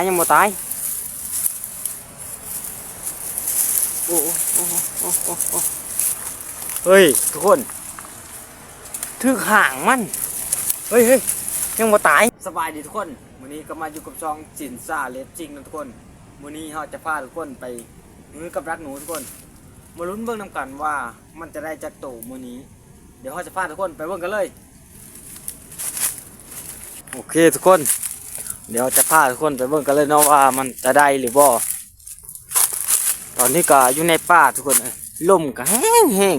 ายยังบ่ตายโอ้โอ้โอ้โอ้โอ้เฮ้ยทุกคนถึกห่างมันเฮ้ยเฮ้ยยังบ่ตายสบายดีทุกคนมื้อนี้ก็มาอยู่กับช่องจินซ่าเลฟจริงนะทุกคนมื้อนี้เราจะพาทุกคนไปมือกับรักหนูทุกคนมาลุ้นเบิ่งนำกันว่ามันจะได้จักโตมื้อนี้ เดี๋ยวเราจะพาทุกคนไปเบิ่งกันเลย โอเคทุกคน เดี๋ยวจะพาทุกคนไปเบิ่งกันเลยเนาะว่ามันจะได้หรือบ่ตอนนี้ก็อยู่ในป่าทุกคนลมก็แห้งแห้ง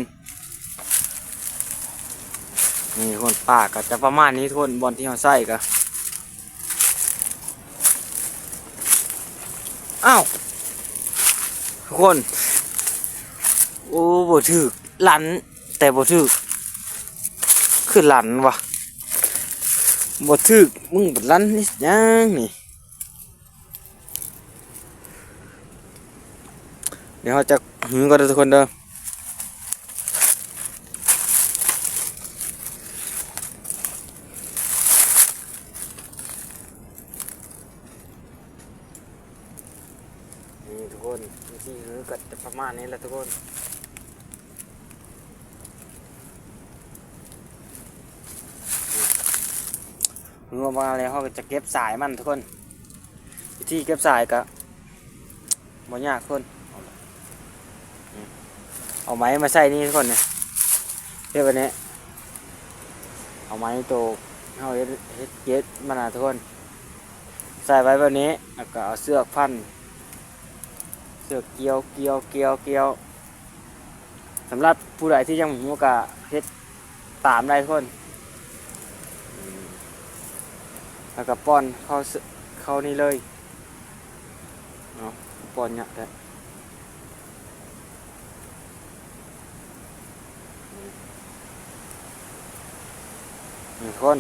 นี่ทุกคนป่าก็จะประมาณนี้ทุกคนบอลที่เราใส่ก็อ้าวทุกคน โอ้บ่ถึกหลันแต่บ่ถึกคือหลันวะ บดทึกมึงบดลันนี่ยังนี่เดี๋ยวเราจะหือก็ได้ทุกคนเด้อนี่ทุกคนวิธีหือก็จะประมาณนี้แหละทุกคน หือออกมาแล้วเขาก็จะเก็บสายมันทุกคน วิธีเก็บสายก็บ่ยากทุกคนเอาไม้มาใส่นี่ทุกคนเนี่ยเรียกว่านี้เอาไม้ตัวเอาเฮ็ดเฮ็ดเก็บมันนะทุกคน ใส่ไว้แบบนี้แล้วก็เอาเสือกพันเสือกเกี่ยวเกี่ยวเกี่ยวเกี่ยวสำหรับผู้ใดที่ยังบ่รู้ก็เฮ็ดตามได้ทุกคนอืม แล้วก็ป้อนเข้าเข้านี่เลยเนาะป้อนเนี่ยได้นี่ทุกคน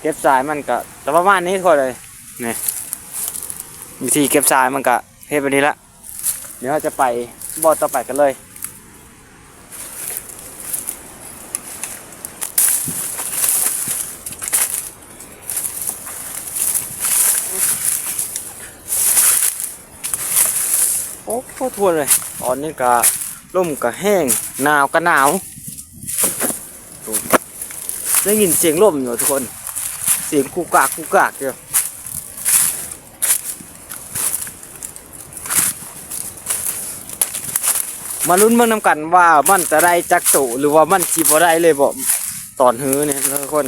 เก็บสายมันก็จะประมาณนี้ทุกคนเลยนี่วิธีเก็บสายมันก็เฮ็ดแบบนี้ละเดี๋ยวเราจะไปบอต่อไปกันเลย โอ้โห ทวนเลยตอนนี้ก็ร่มก็แห้งหนาวก็หนาวดูได้ยินเสียงลมอยู่ทุกคน เสียงกูกากกูกากเดียวมาลุ้นเบิ่งนำกันว่ามันจะได้จักโตหรือว่ามันจีบ่ได้เลยบ่ตอนฮื้อเนี่ยทุกคน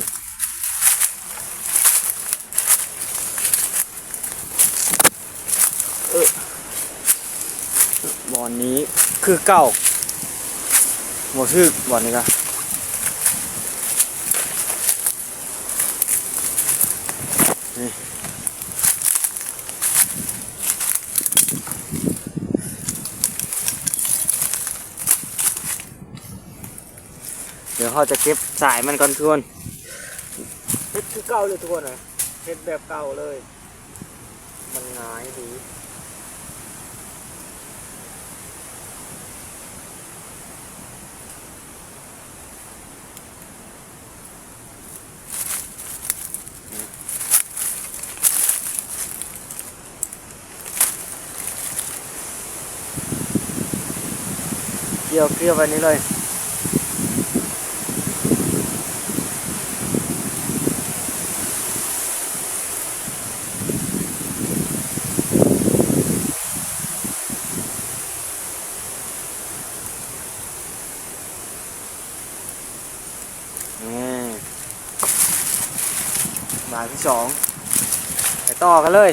อลนี้คือเก่าบ่ทึกบอลนี้ก็นี่เดี๋ยวเขาจะเก็บสายมันก่อนทุกคนเฮ็ดคือเก่าเลยทุกคนนะเฮ็ดแบบเก่าเลย มันง่ายดี เกี่ยวเกี่ยวไปนี้เลยนี่บาทที่สองไปต่อกันเลย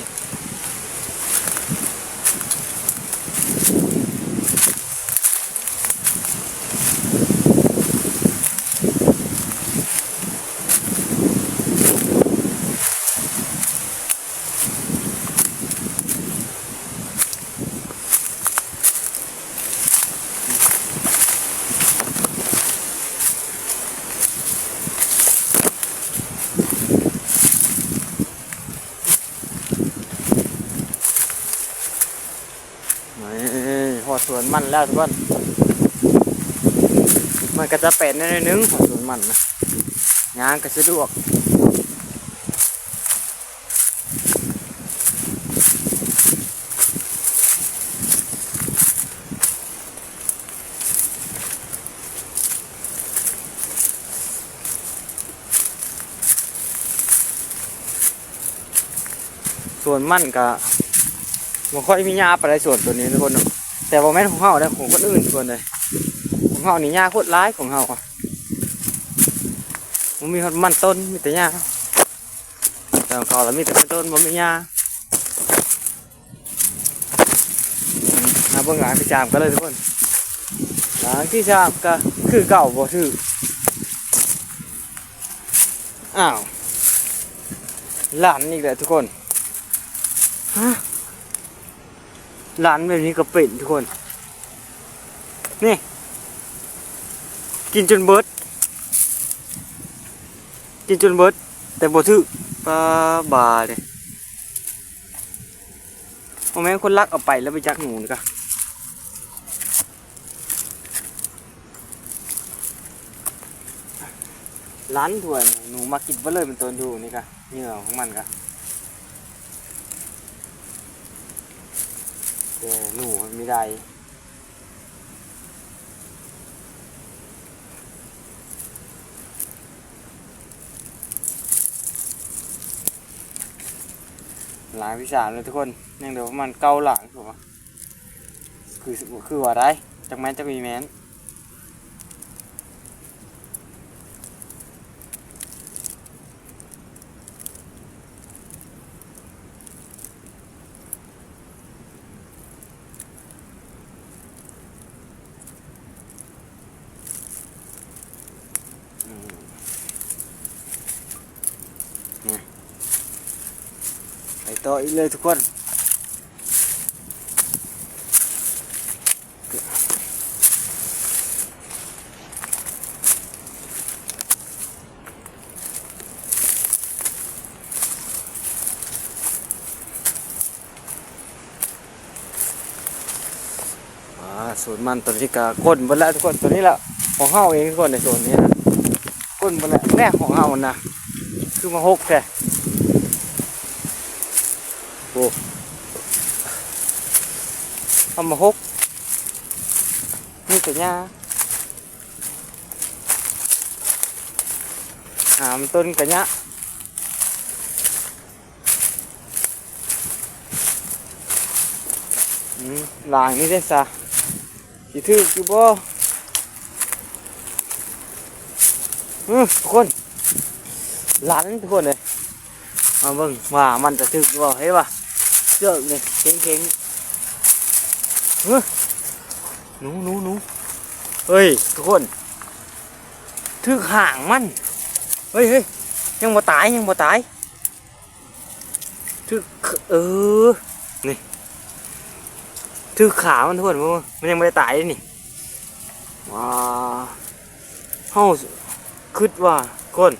วนมันแล้วทุกคนมันก็จะเป็นในนึงของสวนมันนะงานก็สะดวกส่วนมั่นก็ม่ค่อยมีหญ้าไปในส่วนตัวนี้ทุกคน แต่บ่แม่นของเฮานะของคนอื่นทุกคนเลยของเฮานี่หญ้าโคตรร้ายของเฮาอะมันมีฮอดมันต้นมีแต่หญ้าแต่ของเขาแล้วมีแต่มันต้นบ่มีหญ้าอืมมาเบิ่งหลังที่จามกันเลยทุกคนหลังที่จามก็คือเก่าบ่ถืออ้าวหลานอีกแล้วทุกคนฮะ ร้านแบบนี้ก็เป็นทุกคน นี่ กินจนเบิด กินจนเบิด แต่บ่ถือปลาบาเลยโอ้แม่งคนลักเอาไปแล้วไปจักหนูนี่กะร้านถั่วนี่หนูมากินเบ่เลยเป็นตัวดูนี่กะเหงื่อของมันก็ แต่หนูมันไม่ได้หลายพิสานเลยทุกคนยังเดี๋ยวมันเก้าหลังถูกปะคือคือว่าได้จากแม้นจะมีแม้น อีกเลยทุกคนสวนมันตัวนี้ก็ก้นหมดแล้วทุกคนตัวนี้แหละของเฮาเองทุกคนในส่วนนี้นะก้นหมดแล้วแรกของเฮานะคือมาหกแค่ โอ้เอามาหกนี่แต่หญ้าหามต้นกระยะอืมลางนี่ได้ซะสิถืออยู่บ่อือทุกคนหลันทุกคนเลยมาเบิ่งว่ามันจะถืออยู่บ่เห็นป่ะ เชือกนี่เข็งเข็งๆเฮ้ยหนูหนูหนูเฮ้ยทุกคนถือห่างมัน เฮ้ยเฮ้ยยังบ่ตายยังบ่ตายถือเออถือขามันทุกคนมันมันยังไม่ได้ตายเลยนี่ ว้าเฮาคิดว่าคน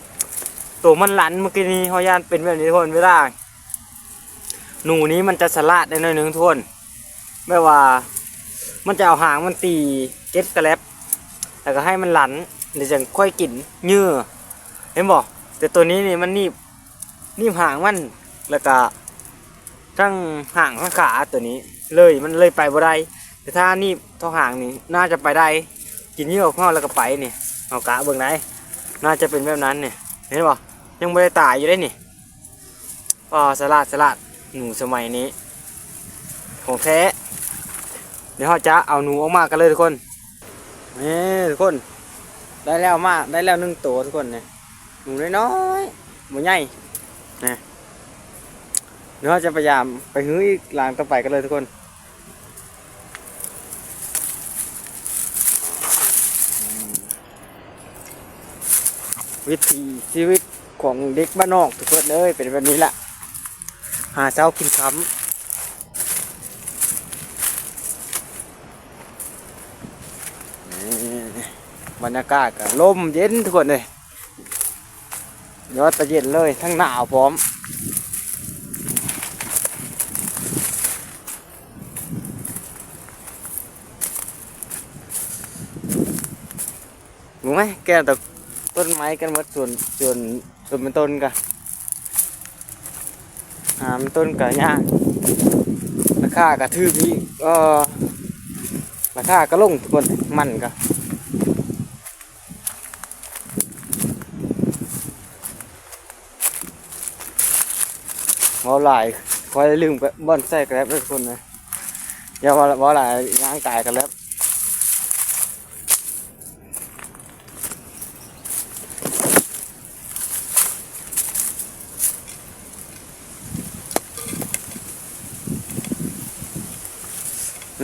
ตัวมันหลันเมื่อกี้นี้เฮายานเป็นแบบนี้ทุกคนเวลา หนูนี้มันจะสลัดได้หน่อยหนึงทุกคนไม่ว่า มันจะเอาหางมันตีเก็ตกระแลบแล้วก็ให้มันหลันเดี๋ยวจะค่อยกินเหยื่อเห็นบอกแต่ตัวนี้นี่มันนีบนีบหางมันแล้วก็ทั้งหางทั้งขาตัวนี้ เลยมันเลยไปบ่ได้แต่ถ้านี่ท่อหางนี่น่าจะไปได้ กินเหยื่อของเราแล้วก็ไปนี่เอากะเบิ่งไหนน่าจะเป็นแบบนั้นเนี่ยเห็นบ่ยังไม่ได้ตายอยู่ได้นี่อ๋อสลัดสลัด หนูสมัยนี้ ของแท้ เดี๋ยวเราจะเอาหนูออกมากันเลยทุกคนนี่ทุกคน ได้แล้วมาได้แล้วหนึ่งตัวทุกคนเนี่ยหนูน้อยๆหมูใหญ่นะเดี๋ยวเราจะพยายามไปหื้ออีกหลางต่อไปกันเลยทุกคนวิถีชีวิตของเด็กบ้านนอกทุกคนเลยเป็นแบบนี้แหละ หาเช้ากินค้ำบรรยากาศก็ลมเย็นทุกคนเลยยอดตะเย็นเลยทั้งหนาวพร้อมรู้ไหมแกแต่ต้นไม้กันหมดส่วนส่วนส่วนเป็นต้นกัน หามต้นกระยางราคากระทืบพี่ก็ราคาก็ลงทุกคนมันกะเมาหลายคอยลืมบ่อนใส่กระแลบทุกคนนะอย่าว่าว่หลายย่างกายกันแล้ว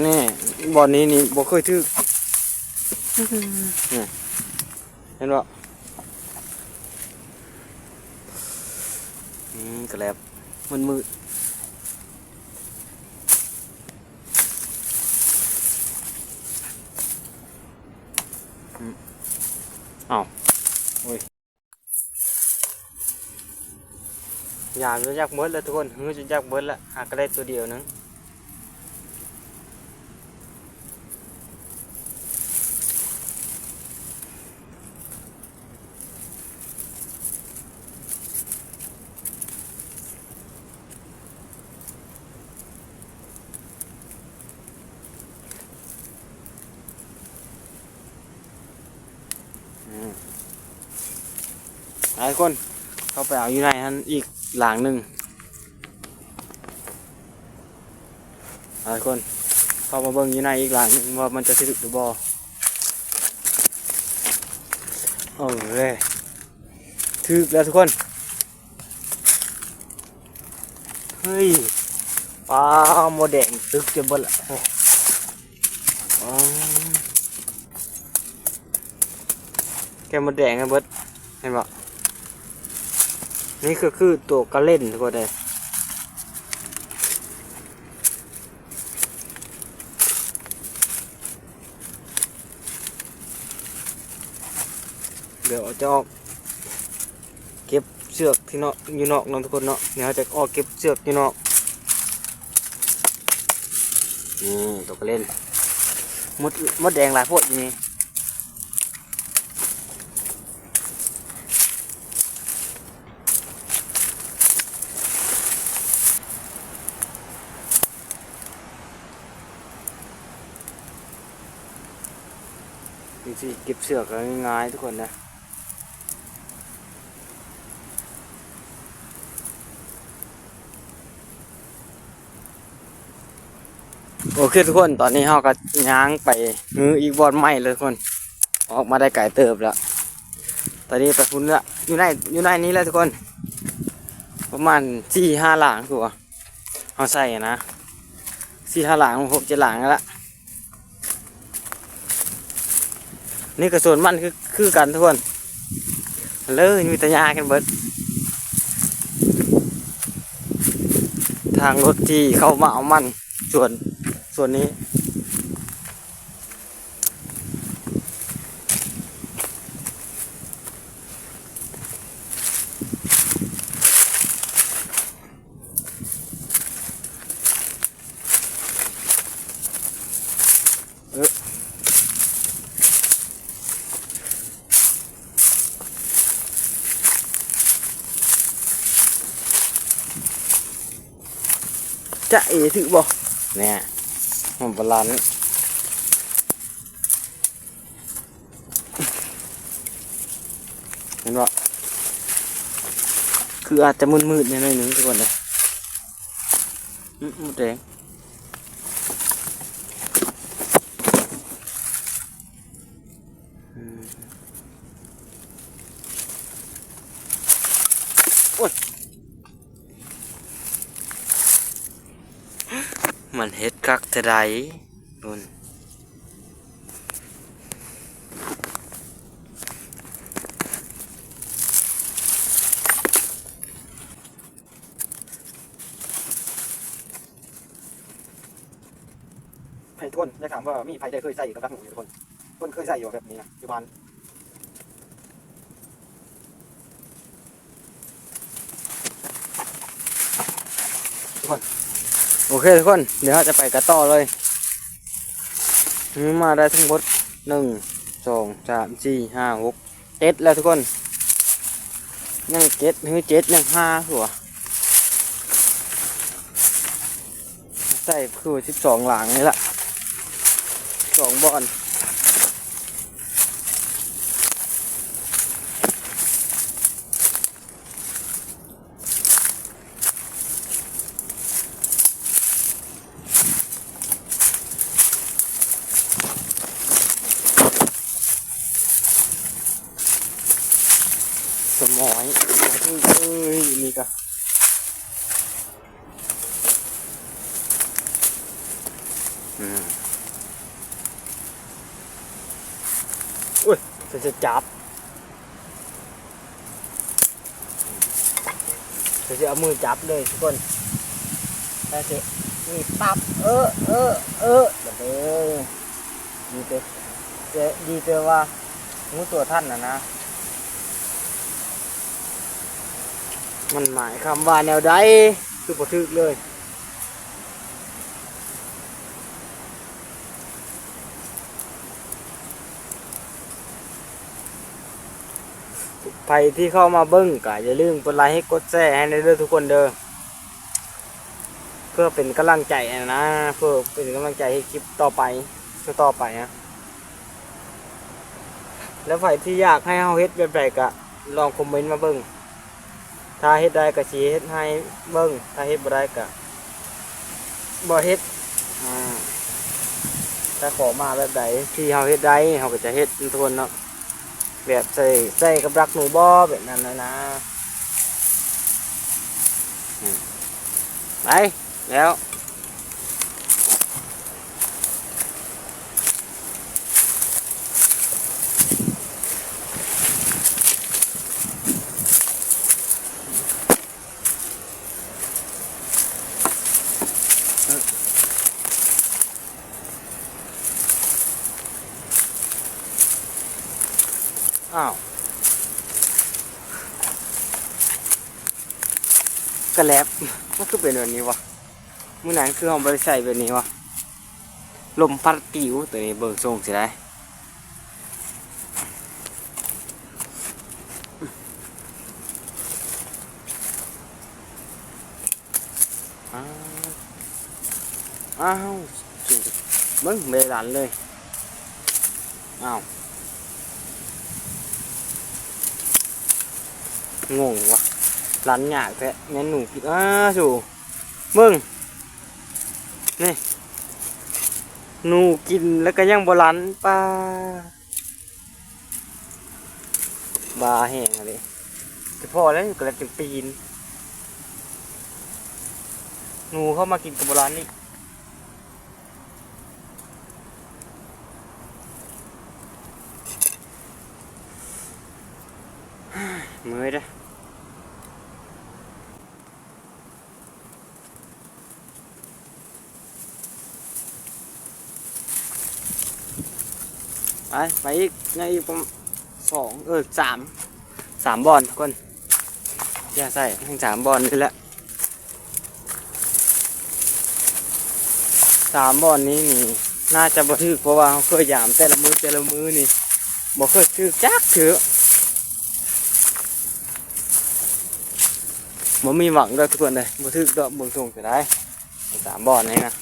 นี่บ่ อนนี้นี่บ่เคยทึกนี่เห็นบ่นี่กระแลบมันมืดอ้าวโอ้ยยามจะยากเบิดแล้วทุกคนฮือจะยากเบิดแล้วหากระได้ตัวเดียวหนึง คน เข้าไปเอาอยู่ในนั้นอีกหลังหนึ่งหลายคน เข้ามาเบิ่งอยู่ในอีกหลังหนึ่งว่ามันจะถึกหรือบ่โอ้ยถึกแล้วทุกคน เฮ้ยปลาโมแดงตึกจะเบิดละโอ้อ๋อแกโมแดงไงเบิดเห็นบ่ นี่ก็คือตัวกระเล่นทุกคนเลยเดี๋ยวจะออกเก็บเสือกที่นอกอยู่นอกเน้องทุกคนเนาะเดี๋ยวจะออกเก็บเสือกอยู่นอกนี่ตัวกระเล่นมดมดแดงหลายพวกอยู่นี่ จริเก็บเสือกง่ายๆทุกคนนะโอเคทุกคนตอนนี้เราก็ย้างไปมืออีกบอลใหม่เลยทุกคน ออกมาได้ไก่เติบแล้ว ตอนนี้ไปพุ่นละอยู่ในอยู่ในนี้แล้วทุกคน ประมาณสี่ห้าหลางตัวเอาใส่นะสี่ห้าหลางหกเจ็ดหลางแล้ว นี่ก็ส่วนมันคือคือกันทุกคนเลยมีแตยากันเบิดทางรถที่เข้ามาเอามันส่วนส่วนนี้ จะเอถือบ่เนี่ยมันบาลานซ์เห็นบ่คืออาจจะมืดๆในหน่อยหนึ่งทุกคนเลยอืมหมดแดงอืมโอ้ย มันเฮ็ด คักแต่ใดนุ่นให้ทุนได้ถามว่ามีใครได้เคยใส่กับรักหมูอยู่ทุนทุนเคยใส่อยู่แบบนี้นะอยู่บ้านทุกคน โอเคทุกคน เดี๋ยวเราจะไปกระต่อเลยมาได้ทั้งหมดหนึ่งสองสามสี่ห้าหกเจ็ดแล้วทุกคน ยังเจ็ดหรือเจ็ดยังห้าหัวใส่คือสิบสองหลังนี่ละสองบอล อืมอุ้ยจะจะจับ จะเอามือจับเลยทุกคนแล้วจะนี่ปั๊บเออเออเออแบบเออดีเตเจดีเตว่างูตัวท่านนะนะ มันหมายคำว่าแนวใดคือบ่ถึกเลย ใครที่เข้ามาเบิ้งก็อย่าลืมกดไลค์ให้กดแชร์ให้ในเด้อทุกคนเด้อเพื่อเป็นกำลังใจนะเพื่อเป็นกำลังใจให้คลิปต่อไปต่อไปนะแล้วใครที่อยากให้เฮาเฮ็ดแบบใดก็ลองคอมเมนต์มาเบิ้งถ้าเฮ็ดได้ก็สิเฮ็ดให้เบิ้งถ้าเฮ็ดบ่ได้ก็บ่เฮ็ดอ่าถ้าขอมาแบบใดที่เฮาเฮ็ดได้เฮาก็จะเฮ็ดทุกคนเนาะ แบบใส่ใส่กับรักหนูบอแบบนั้นนะนะไปแล้ว กแลบมันคือเป็นแบบนี้วะมื่อนั้นคือเอาบริใส่แบบนี้วะลมพัดติวตัวนี้เบิกทรงสิได้อ้าวอ้าวมึงไม่หลันเลย อ้าว งงวะ ร้านหยากแท้งั้นหนูกินอ้าสูมึงนี่หนูกินแล้วก็ยังบรันป้าบาแห้งอะไรจะพอแล้วก็แล้วจะปีนหนูเข้ามากินกับโบราณนี่เมื่อยเด้อ ไปไปอีกในอีกประมาณสองเออสามสามบอลทุกคนอย่าใส่ทั้งสามบอลนี่แหละสามบอลนี้นี่น่าจะบันทึกเพราะว่าเขาเคยยามแต่ละมือแต่ละมือนี่บอกเคยถือจักถือมันมีหวังด้วยทุกคนเลยบันทึกดอกเบิ่งส่งจะได้สามบอลนี่นะ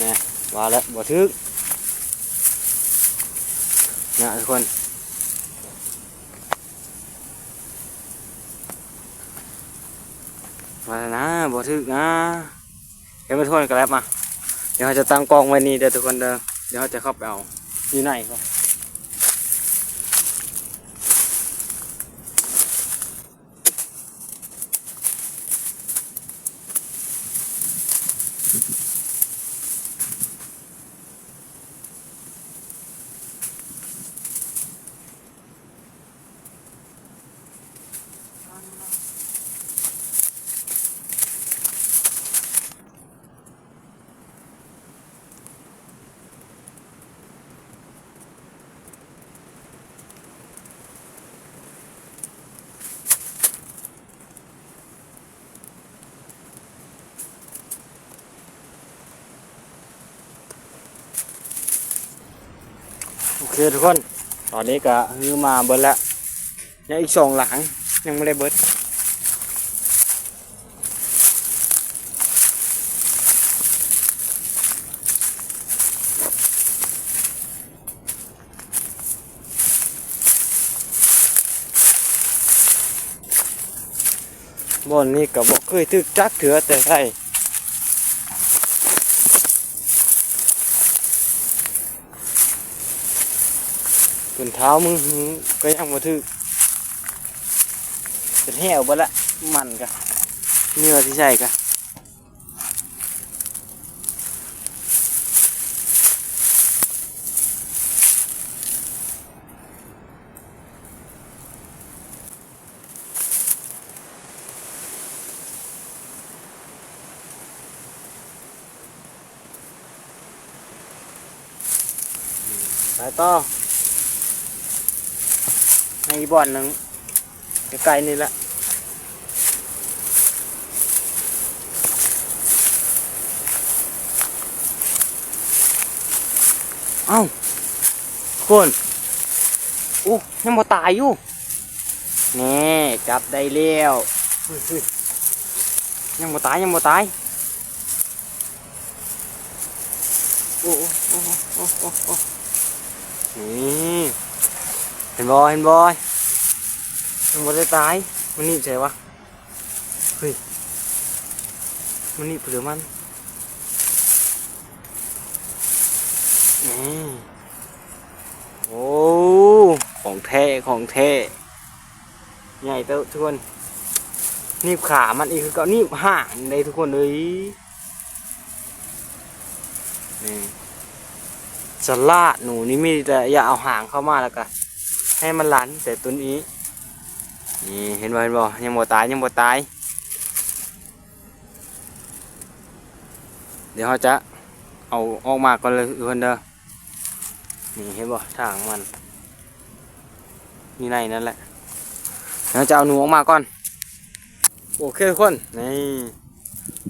นี่ว่าแล้วบ่ทึกนะทุกคนมานะบ่ทึกนะเดี๋ยวมาทวนกันแล้วมา เดี๋ยวเราจะตั้งกล้องไว้นี่เดี๋ยวทุกคนเด้อเดี๋ยวเราจะเข้าไปเอาอยู่ไหนครับ โอทุกคน ตอนนี้ก็ฮือมาเบิดแล้วยังอีกสองหลังยังไม่ได้เบิดบอนนี้ก็บอกเคยทึกจักเถือแต่ไทย ส่วนเท้ามึงก็ยังบ่ถึกเป็นแหวบ่ละมันกะเนื้อที่ใช่กะไปต่อ ในอีกบ่อนหนึ่งใกล้ๆนี่ละเอ้าคนอู้ยังบ่ตายอยู่แนี่จับได้แล้วยๆยังบ่ตายยังบ่ตายโอ้โอ้โอ้โอ้โอ้นี่ เห็นบอยเห็นบอยมันบ่ได้ตาย มันนี่ใช่วะเฮ้ย มันนี่เปลือมันนี่โอ้ ของแท้ ของแท้ ใหญ่เต้าทุกคน นีบขา มันอีกคือเก็นีบห่างเลยทุกคนเลยนี่สลาดหนูนี่มีแต่อย่าเอาหางเข้ามาแล้วก็ ให้มันหลันแต่ตัวนี้นี่เห็นบ่เห็นบ่ยังบ่ตายยังบ่ตาย เดี๋ยวเขาจะเอาออกมาก่อนเลยทุกคนเด้อนี่เห็นบ่ทางมันนี่ในนั่นแหละเดี๋ยวจะเอาหนูออกมาก่อน โอเคทุกคนนี่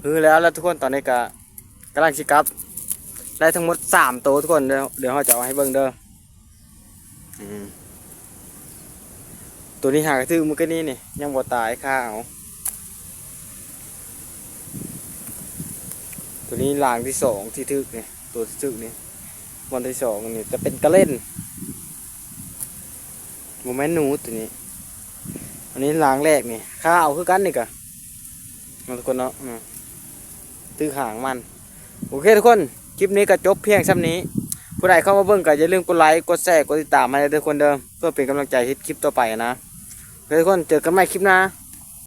คือแล้วแล้วทุกคนตอนนี้ก็กำลังชิกับได้ทั้งหมดสามตัวทุกคนเดี๋ยวเดี๋ยวเราจะเอาให้เบิ่งเด้ออืม ตัวนี้หากระทือมันก็นี่นี่ยังบ่ตายข้าเอาตัวนี้ลางที่สองที่ทึกนี่ยตัวที่ทึกนี่วันที่สองนี่จะเป็นกระเล่นโมเมนต์หนูตัวนี้ อันนี้ลางแรกนี่ข้าเอาคือกันนี่กะมาทุกคนเนาะตื้อหางมัน โอเคทุกคน คลิปนี้ก็จบเพียงซ้ำนี้ ผู้ใดเข้ามาเบิ่งก็อย่าลืมกดไลค์ กดแชร์ กดติดตามให้ด้วยทุกคนเดิม เพื่อเป็นกำลังใจให้คลิปต่อไปนะ ทุกคนเจอกันใหม่คลิปหน้า